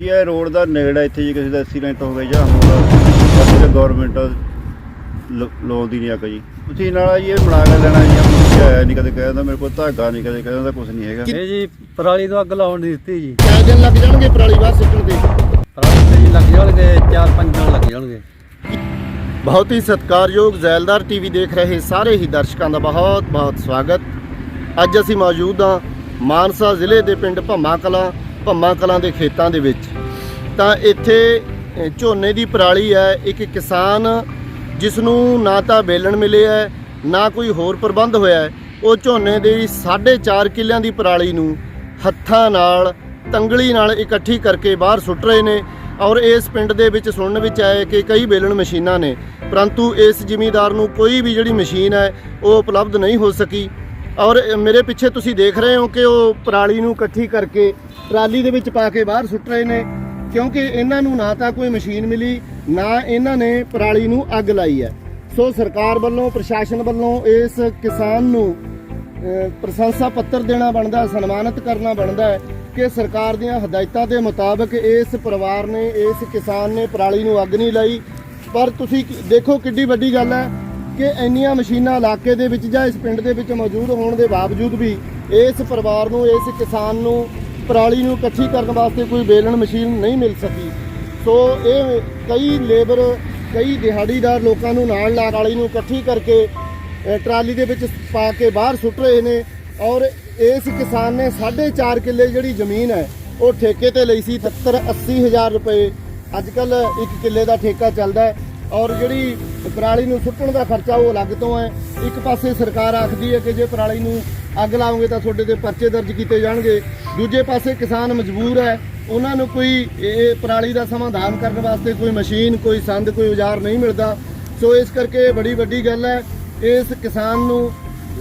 ਜੀ ਇਹ ਰੋਡ ਦਾ ਨੇੜਾ ਇੱਥੇ ਜੀ ਕਿਸੇ ਦਾ ਐਕਸੀਡੈਂਟ ਹੋ ਗਿਆ ਜਾਂ ਹੋਰ ਤਾਂ ਗਵਰਨਮੈਂਟ ਲਾਉਂਦੀ ਨਹੀਂ ਆ ਜੀ। ਤੁਸੀਂ ਨਾਲ ਜੀ ਇਹ ਬਣਾ ਕੇ ਲੈਣਾ ਜੀ ਆਇਆ ਨਹੀਂ ਕਦੇ ਕਹਿੰਦਾ ਮੇਰੇ ਕੋਲ ਧਾਗਾ ਨਹੀਂ ਕਦੇ ਕਹਿੰਦਾ ਕੁਝ ਨਹੀਂ ਹੈਗਾ। ਇਹ ਜੀ ਪਰਾਲੀ ਤੋਂ ਅੱਗ ਲਾਉਣ ਦੀ ਦਿੱਤੀ ਜੀ। ਕਿੰਨੇ ਦਿਨ ਲੱਗ ਜਾਣਗੇ ਪਰਾਲੀ ਬਾਹਰ ਸੁੱਟਣ ਦੇ। ਪਰਾਲੀ ਤੇ ਜੀ ਲੱਗ ਜਾਣਗੇ 4-5 ਦਿਨ ਲੱਗ ਜਾਣਗੇ। ਬਹੁਤ ਹੀ ਸਤਿਕਾਰਯੋਗ ਜ਼ੈਲਦਾਰ ਟੀਵੀ ਦੇਖ ਰਹੇ ਸਾਰੇ ਹੀ ਦਰਸ਼ਕਾਂ ਦਾ ਬਹੁਤ ਬਹੁਤ ਸਵਾਗਤ। ਅੱਜ ਅਸੀਂ ਮੌਜੂਦ ਹਾਂ ਮਾਨਸਾ ਜ਼ਿਲ੍ਹੇ ਦੇ ਪਿੰਡ ਭੰਮਾ ਕਲਾਂ ਭੰਮਾ ਕਲਾਂ ਦੇ ਖੇਤਾਂ ਦੇ ਵਿੱਚ। ਤਾਂ ਇੱਥੇ ਝੋਨੇ ਦੀ ਪਰਾਲੀ ਹੈ, ਇੱਕ ਕਿਸਾਨ ਜਿਸ ਨੂੰ ਨਾ ਤਾਂ ਵੇਲਣ ਮਿਲੇ ਹੈ, ਨਾ ਕੋਈ ਹੋਰ ਪ੍ਰਬੰਧ ਹੋਇਆ ਹੈ, ਉਹ ਝੋਨੇ ਦੀ 4.5 ਕਿੱਲਿਆਂ ਦੀ ਪਰਾਲੀ ਨੂੰ ਹੱਥਾਂ ਨਾਲ, ਤੰਗਲੀ ਨਾਲ ਇਕੱਠੀ ਕਰਕੇ ਬਾਹਰ ਸੁੱਟ ਰਹੇ ਨੇ। ਔਰ ਇਸ ਪਿੰਡ ਦੇ ਵਿੱਚ ਸੁਣਨ ਵਿੱਚ ਆਇਆ ਕਿ ਕਈ ਬੇਲਣ ਮਸ਼ੀਨਾਂ ਨੇ, ਪਰੰਤੂ ਇਸ ਜ਼ਿਮੀਦਾਰ ਨੂੰ ਕੋਈ ਵੀ ਜਿਹੜੀ ਮਸ਼ੀਨ ਹੈ, ਉਹ ਉਪਲਬਧ ਨਹੀਂ ਹੋ ਸਕੀ। ਔਰ ਮੇਰੇ ਪਿੱਛੇ ਤੁਸੀਂ ਦੇਖ ਰਹੇ ਹੋ ਕਿ ਉਹ ਪਰਾਲੀ ਨੂੰ ਇਕੱਠੀ ਕਰਕੇ ਟਰਾਲੀ ਦੇ ਵਿੱਚ ਪਾ ਕੇ ਬਾਹਰ ਸੁੱਟ ਰਹੇ ਨੇ, ਕਿਉਂਕਿ ਇਹਨਾਂ ਨੂੰ ਨਾ ਤਾਂ ਕੋਈ ਮਸ਼ੀਨ ਮਿਲੀ, ਨਾ ਇਹਨਾਂ ਨੇ ਪਰਾਲੀ ਨੂੰ ਅੱਗ ਲਾਈ ਹੈ। ਸੋ ਸਰਕਾਰ ਵੱਲੋਂ, ਪ੍ਰਸ਼ਾਸਨ ਵੱਲੋਂ ਇਸ ਕਿਸਾਨ ਨੂੰ ਪ੍ਰਸ਼ੰਸਾ ਪੱਤਰ ਦੇਣਾ ਬਣਦਾ, ਸਨਮਾਨਿਤ ਕਰਨਾ ਬਣਦਾ ਹੈ ਕਿ ਸਰਕਾਰ ਦੀਆਂ ਹਦਾਇਤਾਂ ਦੇ ਮੁਤਾਬਕ ਇਸ ਪਰਿਵਾਰ ਨੇ, ਇਸ ਕਿਸਾਨ ਨੇ ਪਰਾਲੀ ਨੂੰ ਅੱਗ ਨਹੀਂ ਲਾਈ। ਪਰ ਤੁਸੀਂ ਦੇਖੋ ਕਿੱਡੀ ਵੱਡੀ ਗੱਲ ਹੈ ਕਿ ਇੰਨੀਆਂ ਮਸ਼ੀਨਾਂ ਇਲਾਕੇ ਦੇ ਵਿੱਚ ਜਾਂ ਇਸ ਪਿੰਡ ਦੇ ਵਿੱਚ ਮੌਜੂਦ ਹੋਣ ਦੇ ਬਾਵਜੂਦ ਵੀ ਇਸ ਪਰਿਵਾਰ ਨੂੰ, ਇਸ ਕਿਸਾਨ ਨੂੰ, ਪਰਾਲੀ ਨੂੰ ਇਕੱਠੀ ਕਰਨ ਵਾਸਤੇ ਕੋਈ ਬੇਲਣ ਮਸ਼ੀਨ ਨਹੀਂ ਮਿਲ ਸਕੀ। ਸੋ ਇਹ ਕਈ ਲੇਬਰ, ਕਈ ਦਿਹਾੜੀਦਾਰ ਲੋਕਾਂ ਨੂੰ ਨਾਲ ਲਾ ਪਰਾਲੀ ਨੂੰ ਇਕੱਠੀ ਕਰਕੇ ਟਰਾਲੀ ਦੇ ਵਿੱਚ ਪਾ ਕੇ ਬਾਹਰ ਸੁੱਟ ਰਹੇ ਨੇ ਔਰ ਇਸ ਕਿਸਾਨ ਨੇ 4.5 ਕਿੱਲੇ ਜਿਹੜੀ ਜ਼ਮੀਨ ਹੈ, ਉਹ ਠੇਕੇ ਤੇ ਲਈ ਸੀ 70 80 ਹਜ਼ਾਰ ਰੁਪਏ। ਅੱਜ ਕੱਲ ਇੱਕ ਕਿੱਲੇ ਦਾ ਠੇਕਾ ਚੱਲਦਾ ਹੈ। ਔਰ ਜਿਹੜੀ ਪਰਾਲੀ ਨੂੰ ਸੁੱਟਣ ਦਾ ਖਰਚਾ ਉਹ ਅਲੱਗ ਤੋਂ ਹੈ। ਇੱਕ ਪਾਸੇ ਸਰਕਾਰ ਆਖਦੀ ਹੈ ਕਿ ਜੇ ਪਰਾਲੀ ਨੂੰ ਅੱਗ ਲਾਓਗੇ ਤਾਂ ਤੁਹਾਡੇ ਤੇ ਪਰਚੇ ਦਰਜ ਕੀਤੇ ਜਾਣਗੇ। ਦੂਜੇ ਪਾਸੇ ਕਿਸਾਨ ਮਜਬੂਰ ਹੈ। ਉਹਨਾਂ ਨੂੰ ਕੋਈ ਇਹ ਪਰਾਲੀ ਦਾ ਸਮਾਧਾਨ ਕਰਨ ਵਾਸਤੇ ਕੋਈ ਮਸ਼ੀਨ, ਕੋਈ ਸੰਦ, ਕੋਈ ਔਜ਼ਾਰ ਨਹੀਂ ਮਿਲਦਾ। ਸੋ ਇਸ ਕਰਕੇ ਬੜੀ ਵੱਡੀ ਗੱਲ ਹੈ। ਇਸ ਕਿਸਾਨ ਨੂੰ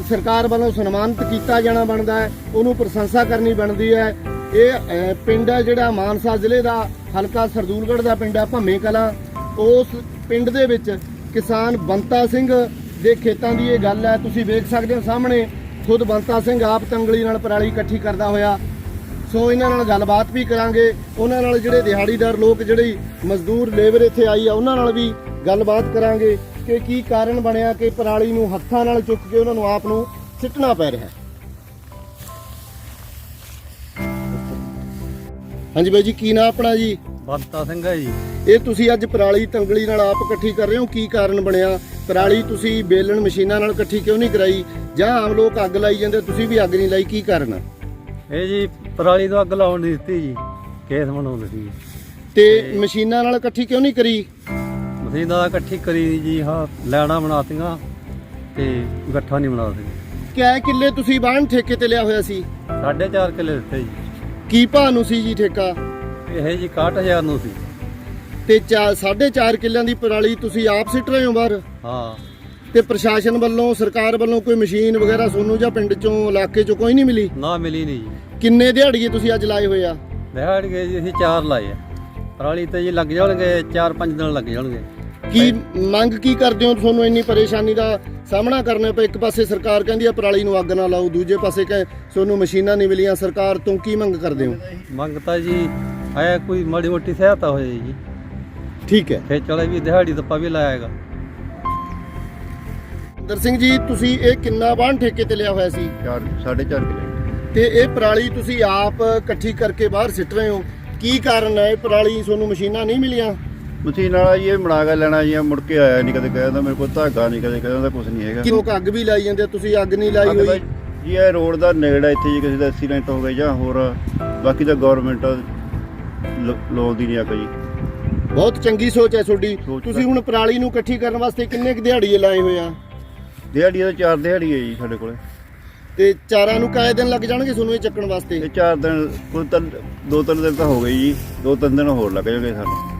ਸਰਕਾਰ ਵੱਲੋਂ ਸਨਮਾਨਿਤ ਕੀਤਾ ਜਾਣਾ ਬਣਦਾ ਹੈ। ਉਹਨੂੰ ਪ੍ਰਸ਼ੰਸਾ ਕਰਨੀ ਬਣਦੀ ਹੈ। ਇਹ ਪਿੰਡ ਹੈ ਜਿਹੜਾ ਮਾਨਸਾ ਜ਼ਿਲ੍ਹੇ ਦਾ, ਹਲਕਾ ਸਰਦੂਲਗੜ੍ਹ ਦਾ ਪਿੰਡ ਹੈ ਭੰਮੇ ਕਲਾਂ ਉਸ ਪਿੰਡ ਦੇ ਵਿੱਚ ਕਿਸਾਨ ਬੰਤਾ ਸਿੰਘ ਦੇ ਖੇਤਾਂ ਦੀ ਇਹ ਗੱਲ ਹੈ। ਤੁਸੀਂ ਵੇਖ ਸਕਦੇ ਹੋ ਸਾਹਮਣੇ ਖੁਦ ਬੰਤਾ ਸਿੰਘ ਆਪ ਤੰਗਲੀ ਨਾਲ ਪਰਾਲੀ ਇਕੱਠੀ ਕਰਦਾ ਹੋਇਆ। ਸੋ ਇਹਨਾਂ ਨਾਲ ਗੱਲਬਾਤ ਵੀ ਕਰਾਂਗੇ। ਉਹਨਾਂ ਨਾਲ ਜਿਹੜੇ ਦਿਹਾੜੀਦਾਰ ਲੋਕ, ਜਿਹੜੀ ਮਜ਼ਦੂਰ, ਲੇਬਰ ਇੱਥੇ ਆਈ ਆ, ਉਹਨਾਂ ਨਾਲ ਵੀ ਗੱਲਬਾਤ ਕਰਾਂਗੇ ਕਿ ਕੀ ਕਾਰਨ ਬਣਿਆ ਕਿ ਪਰਾਲੀ ਨੂੰ ਹੱਥਾਂ ਨਾਲ ਚੁੱਕ ਕੇ ਉਹਨਾਂ ਨੂੰ ਆਪ ਨੂੰ ਸਿੱਟਣਾ ਪੈ ਰਿਹਾ ਹੈ। ਹਾਂਜੀ ਬਾਈ ਜੀ ਕੀ ਨਾਂ ਆਪਣਾ ਜੀ? ਬੰਤਾ ਸਿੰਘ ਹੈ ਜੀ। ਇਹ ਤੁਸੀਂ ਅੱਜ ਪਰਾਲੀ ਤੰਗਲੀ ਨਾਲ ਆਪ ਇਕੱਠੀ ਕਰ ਰਹੇ ਹੋ? ਕੀ ਕਾਰਨ ਬਣਿਆ? ਪਰਾਲੀ ਤੁਸੀਂ ਬੇਲਣ ਮਸ਼ੀਨਾਂ ਨਾਲ ਇਕੱਠੀ ਕਿਉਂ ਨਹੀਂ ਕਰਾਈ? ਜਾਂ ਆਮ ਲੋਕ ਅੱਗ ਲਾਈ ਜਾਂਦੇ ਤੁਸੀਂ ਵੀ ਅੱਗ ਨਹੀਂ ਲਾਈ ਕੀ ਕਾਰਨ ਆ? ਇਹ ਜੀ ਪਰਾਲੀ ਤੋਂ ਅੱਗ ਲਾਉਣ ਦੀ ਦਿੱਤੀ ਜੀ ਕੇਸ ਬਣਾਉਂਦੇ ਸੀ ਤੇ ਮਸ਼ੀਨਾਂ ਨਾਲ ਇਕੱਠੀ ਕਿਉਂ ਨਹੀਂ ਕਰੀ? ਮਸ਼ੀਨਾਂ ਇਕੱਠੀ ਕਰੀ ਜੀ ਹਾਂ ਲੈਣਾ ਬਣਾਤੀਆਂ ਤੇ ਗੱਠਾ ਨਹੀਂ ਬਣਾ ਸਕੇ ਕਿਆ ਕਿੱਲੇ ਤੁਸੀਂ ਬਾਹਨ ਠੇਕੇ ਤੇ ਲਿਆ ਹੋਇਆ ਸੀ? 4.5 ਕਿੱਲੇ ਦਿੱਤੇ ਜੀ। ਕੀ ਭਾਅ ਨੂੰ ਸੀ ਜੀ ਠੇਕਾ? ਇਹ ਜੀ 61000 ਨੂੰ ਸੀ। ਤੇ 4.5 ਕਿੱਲਿਆਂ ਦੀ ਪਰਾਲੀ ਤੁਸੀਂ ਆਪ ਸਿੱਟ ਰਹੇ ਹੋ ਬਾਹਰ? ਹਾਂ। ਤੇ ਪ੍ਰਸ਼ਾਸਨ ਵੱਲੋਂ ਸਰਕਾਰ ਵੱਲੋਂ ਕੋਈ ਮਸ਼ੀਨ ਵਗੈਰਾ ਸੋਨੂੰ ਜਾਂ ਪਿੰਡ ਚੋਂ ਇਲਾਕੇ ਚੋਂ ਕੋਈ ਨਹੀਂ ਮਿਲੀ? ਨਾ ਮਿਲੀ ਨਹੀਂ ਜੀ। ਕਿੰਨੇ ਦਿਹਾੜੀਏ ਤੁਸੀਂ ਅੱਜ ਲਾਏ ਹੋਏ ਆ? ਦਿਹਾੜ ਗਏ ਜੀ ਅਸੀਂ ਚਾਰ ਲਾਏ ਆ। ਪਰਾਲੀ ਤੇ ਜੀ ਲੱਗ ਜਾਣਗੇ 4-5 ਦਿਨ ਲੱਗ ਜਾਣਗੇ। ਕੀ ਮੰਗ ਕੀ ਕਰਦੇ ਹੋ? ਤੁਹਾਨੂੰ ਇੰਨੀ ਪਰੇਸ਼ਾਨੀ ਦਾ ਸਾਹਮਣਾ ਕਰਨਾ ਪਿਆ। ਇੱਕ ਪਾਸੇ ਸਰਕਾਰ ਕਹਿੰਦੀ ਆ ਪਰਾਲੀ ਨੂੰ ਅੱਗ ਨਾ ਲਾਓ। ਦੂਜੇ ਪਾਸੇ ਕਹੇ ਤੁਹਾਨੂੰ ਮਸ਼ੀਨਾਂ ਨਹੀਂ ਮਿਲੀਆਂ। ਸਰਕਾਰ ਤੋਂ ਕੀ ਮੰਗ ਕਰਦੇ ਹੋ? ਮੰਗਤਾ ਜੀ ਆਇਆ ਕੋਈ ਮਾੜੀ ਮੋਟੀ ਸਹਾਇਤਾ ਹੋ ਜਾਏ ਜੀ ਠੀਕ ਹੈ। ਫੇਰ ਚਲੇ ਵੀ ਦਿਹਾੜੀ ਦੱਪਾ ਵੀ ਲਾਏਗਾ। ਦਰ ਸਿੰਘ ਜੀ ਤੁਸੀਂ ਇਹ ਕਿੰਨਾ ਬਾਣ ਠੇਕੇ ਤੇ ਲਿਆ ਹੋਇਆ ਸੀ? 4 4.5 ਕਿਲੇ। ਤੇ ਇਹ ਪਰਾਲੀ ਤੁਸੀਂ ਆਪ ਇਕੱਠੀ ਕਰਕੇ ਬਾਹਰ ਸਿੱਟ ਰਹੇ ਹੋ। ਕੀ ਕਾਰਨ ਹੈ? ਇਹ ਪਰਾਲੀ ਤੁਹਾਨੂੰ ਮਸ਼ੀਨਾਂ ਨਹੀਂ ਮਿਲੀਆਂ? ਮਸ਼ੀਨ ਨਾਲ ਜੀ ਇਹ ਬਣਾ ਕੇ ਲੈਣਾ ਜੀ ਮੁੜ ਕੇ ਆਇਆ ਨਹੀਂ ਕਦੇ ਕਹਿੰਦਾ ਮੇਰੇ ਕੋਲ ਧਾਗਾ ਨਹੀਂ ਕਦੇ ਕਹਿੰਦਾ ਕੁਝ ਨਹੀਂ ਹੈਗਾ। ਲੋਕ ਅੱਗ ਵੀ ਲਾਈ ਜਾਂਦੇ ਆ, ਤੁਸੀਂ ਅੱਗ ਨਹੀਂ ਲਾਈ ਅੱਗ ਹੋਈ? ਜੀ ਇਹ ਰੋਡ ਦਾ ਨੇੜਾ ਇੱਥੇ ਜੀ ਕਿਸੇ ਦਾ ਐਕਸੀਡੈਂਟ ਹੋ ਗਿਆ ਜਾਂ ਹੋਰ ਬਾਕੀ ਤਾਂ ਗਵਰਨਮੈਂਟ ਲਾਉਂਦੀ ਨਹੀਂ ਆ ਜੀ। ਬਹੁਤ ਚੰਗੀ ਸੋਚ ਹੈ ਤੁਹਾਡੀ। ਸੋਚ ਤੁਸੀਂ ਹੁਣ ਪਰਾਲੀ ਨੂੰ ਇਕੱਠੀ ਕਰਨ ਵਾਸਤੇ ਕਿੰਨੇ ਕੁ ਦਿਹਾੜੀਏ ਲਾਏ ਹੋਏ ਆ? ਦਿਹਾੜੀ ਦਾ ਚਾਰ ਦਿਹਾੜੀ ਹੈ ਜੀ ਸਾਡੇ ਕੋਲੇ। ਤੇ ਚਾਰਾਂ ਨੂੰ ਕਾਏ ਦਿਨ ਲੱਗ ਜਾਣਗੇ ਤੁਹਾਨੂੰ ਇਹ ਚੱਕਣ ਵਾਸਤੇ? ਇਹ ਚਾਰ ਦਿਨ ਕੋਈ ਤਾਂ ਦੋ ਤਿੰਨ ਦਿਨ ਤਾਂ ਹੋ ਗਏ ਜੀ। ਦੋ ਤਿੰਨ ਦਿਨ ਹੋਰ ਲੱਗ ਜਾਣਗੇ ਸਾਨੂੰ।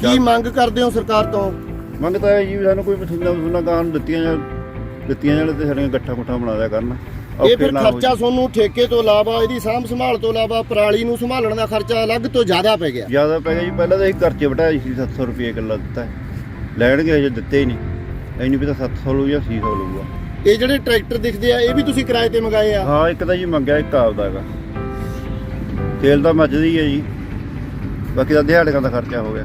ਕੀ ਮੰਗ ਕਰਦੇ ਹੋ ਸਰਕਾਰ ਤੋਂ? ਮੰਗਤਾ ਹੈ ਜੀ ਵੀ ਸਾਨੂੰ ਕੋਈ ਮਸ਼ੀਨਾਂ ਮਸ਼ੀਨਾਂ ਗਾਂ ਨੂੰ ਦਿੱਤੀਆਂ ਜਾਣ ਦਿੱਤੀਆਂ ਜਾਣ ਤੇ ਸਾਡੀਆਂ ਗੱਠਾ ਗੁੱਠਾ ਬਣਾ ਦਿਆ ਕਰਨ। ਇਹ ਫਿਰ ਖਰਚਾ ਤੁਹਾਨੂੰ ਠੇਕੇ ਤੋਂ ਇਲਾਵਾ ਇਹਦੀ ਸਾਂਭ ਸੰਭਾਲ ਤੋਂ ਇਲਾਵਾ ਪਰਾਲੀ ਨੂੰ ਸੰਭਾਲਣ ਦਾ ਖਰਚਾ ਅਲੱਗ ਤੋਂ ਜ਼ਿਆਦਾ ਪੈ ਗਿਆ। ਜ਼ਿਆਦਾ ਪੈ ਗਿਆ ਜੀ। ਪਹਿਲਾਂ ਤਾਂ ਅਸੀਂ ਖਰਚੇ ਵਟਾਇਆ ਸੀ 700 ਰੁਪਏ ਕਿੱਲਾ ਦਿੱਤਾ। ਲੈਣਗੇ ਅਜੇ ਦਿੱਤੇ ਹੀ ਨਹੀਂ। ਐ ਨਹੀਂ ਪਤਾ 700 ਲਊ ਜਾਂ 600 ਲਊਗਾ। ਇਹ ਜਿਹੜੇ ਟਰੈਕਟਰ ਦਿਖਦੇ ਆ ਇਹ ਵੀ ਤੁਸੀਂ ਕਿਰਾਏ ਤੇ ਮੰਗਾਏ ਆ? ਹਾਂ ਇੱਕ ਤਾਂ ਜੀ ਮੰਗਿਆ ਇੱਕ ਆਪਦਾ ਹੈਗਾ। ਤੇਲ ਤਾਂ ਮੱਚਦੀ ਹੈ ਜੀ। ਬਾਕੀ ਦਾ ਦਿਹਾੜੀਆਂ ਦਾ ਖਰਚਾ ਹੋ ਗਿਆ।